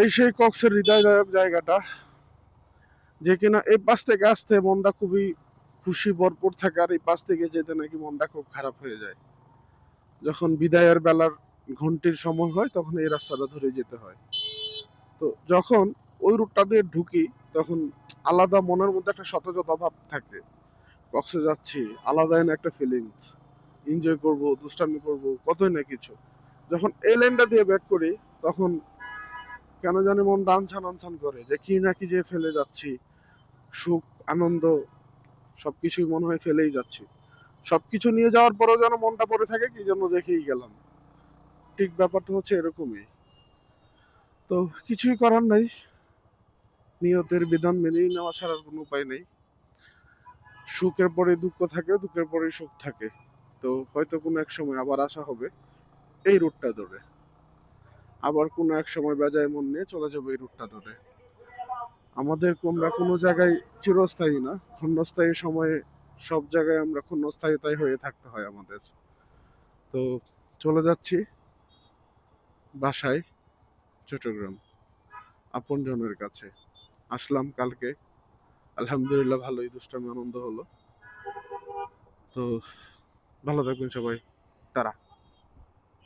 এই সেই কক্সের হৃদয়দায়ক জায়গাটা, যে কিনা এই পাশ থেকে আসতে মনটা খুবই খুশি, ভরপুর থাকে, আর এই পাশ থেকে যেতে নাকি মনটা খুব খারাপ হয়ে যায়। যখন বিদায়ের বেলার ঘন্টির সময় হয়, তখন এই রাস্তাটা ধরে যেতে হয়। তো যখন ওই রুটটা দিয়ে ঢুকি, তখন আলাদা মনের মধ্যে একটা সতেজতা ভাব থাকে। কক্সে যাচ্ছি, আলাদা একটা ফিলিংস এনজয় করব, দুষ্টামি করব, কতই না কিছু। যখন এই লাইনটা দিয়ে ব্যাক করি, তখন কেন জানি মন আনছান আনছান করে, যে কি না কি যে ফেলে যাচ্ছি, সুখ, আনন্দ, সবকিছুই মনে হয় ফেলেই যাচ্ছি। সবকিছু নিয়ে যাওয়ার পরেও যেন মনটা পড়ে থাকে, কি জন্য দেখেই গেলাম। ঠিক ব্যাপারটা হচ্ছে এরকমই। তো কিছুই করার নাই। নিয়তের বিধান মেনেই নেওয়া ছাড়ার কোনো উপায় নেই। সুখের পরে দুঃখ থাকে, দুঃখের পরে সুখ থাকে। তো হয়তো কোনো এক সময় আবার আসা হবে, এই রুটটা ধরে। আবার কোনো এক সময় বেজায় মন নিয়ে চলে যাব এই রুটটা ধরে। আমাদের আমরা কোনো জায়গায় চিরস্থায়ী না, ক্ষণস্থায়ী সময়ে সব জায়গায় আমরা ক্ষণস্থায়ীতাই হয়ে থাকতে হয় আমাদের। তো চলে যাচ্ছি বাসায়, চট্টগ্রাম, আপনজনের কাছে। আসলাম কালকে, আলহামদুলিল্লাহ ভালোই, দুষ্টামি, আনন্দ হলো। তো ভালো থাকবেন সবাই। তারা।